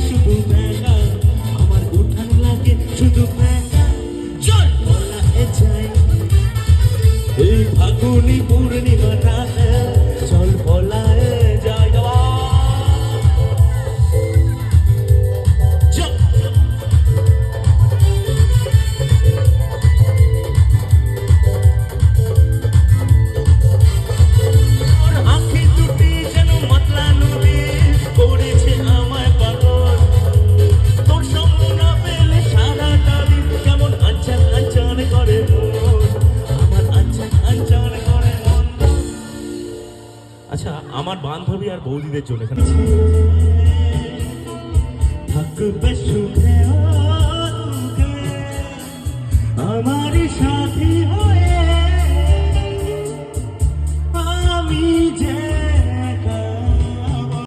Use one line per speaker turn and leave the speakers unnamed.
শুধু ব্যাঙা আমার উঠান লাগে শুধু ব্যাঙা জল বলা যায় এই পূর্ণিমা আচ্ছা আমার বান্ধবী আর বৌদিদের জন্য এখানে